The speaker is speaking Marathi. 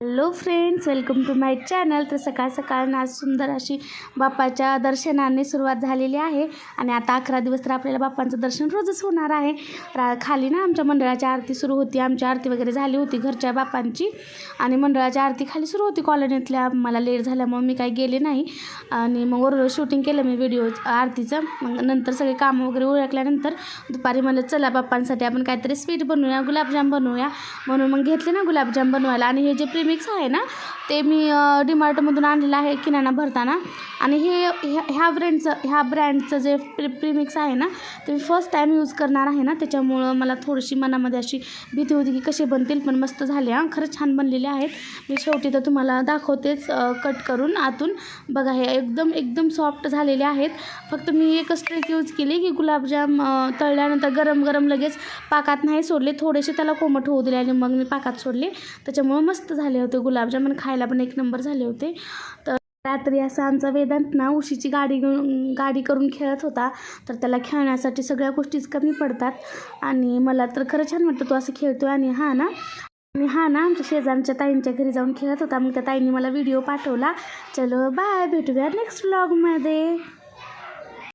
Hello friends welcome to my channel. तर सकाळ सकाळ आज सुंदर अशी बाप्पाच्या दर्शनाने सुरुवात झालेली आहे. आणि आता अकरा दिवस तर आपल्याला बाप्पांचं दर्शन रोजच होणार आहे. रा खाली ना आमच्या मंडळाची आरती सुरू होती. आमची आरती वगैरे झाली होती घरच्या बाप्पांची. आणि मंडळाची आरती खाली सुरू होती कॉलनीतल्या. मला लेट झाल्यामुळे मी काही गेले नाही. आणि मग वरवर शूटिंग केलं मी व्हिडिओ आरतीचं. मग नंतर सगळे कामं वगैरे ओळखल्यानंतर दुपारी म्हणलं चला बाप्पांसाठी आपण काहीतरी स्वीट बनवूया गुलाबजाम बनवूया. म्हणून मग घेतले ना गुलाबजाम बनवायला. आणि हे जे मिक्स आहे ना ते मी डिमार्टमधून आणलेलं आहे किराणा भरताना. आणि हे ह्या ह्या ब्रँडचं ह्या ब्रँडचं जे प्रि प्रीमिक्स आहे ना ते मी फर्स्ट टाईम यूज करणार आहे ना त्याच्यामुळं मला थोडीशी मनामध्ये अशी भीती होती की कसे बनतील पण मस्त झाले हां. खरंच छान बनलेले आहेत. मी शेवटी तर तुम्हाला दाखवतेच कट करून आतून. बघा हे एकदम एकदम सॉफ्ट झालेले आहेत. फक्त मी एकच ट्रिक यूज केली की गुलाबजाम तळल्यानंतर गरम गरम लगेच पाकात नाही सोडले थोडेसे त्याला कोमट होऊ दिले आणि मग मी पाकात सोडले. त्याच्यामुळं मस्त झाले होते गुलाबजामुन खायला पण एक नंबर झाले होते. तर रात्री असा आमचा वेदांत ना उशीची गाडी घेऊन गाडी करून खेळत होता. तर त्याला खेळण्यासाठी सगळ्या गोष्टीच कमी पडतात. आणि मला तर खरं छान वाटतं तो असं खेळतो आणि हा ना आणि हा ना आमच्या शेजारच्या ताईंच्या घरी जाऊन खेळत होता. मग त्या ताईंनी मला व्हिडिओ पाठवला. चलो बाय भेटूया नेक्स्ट व्लॉगमध्ये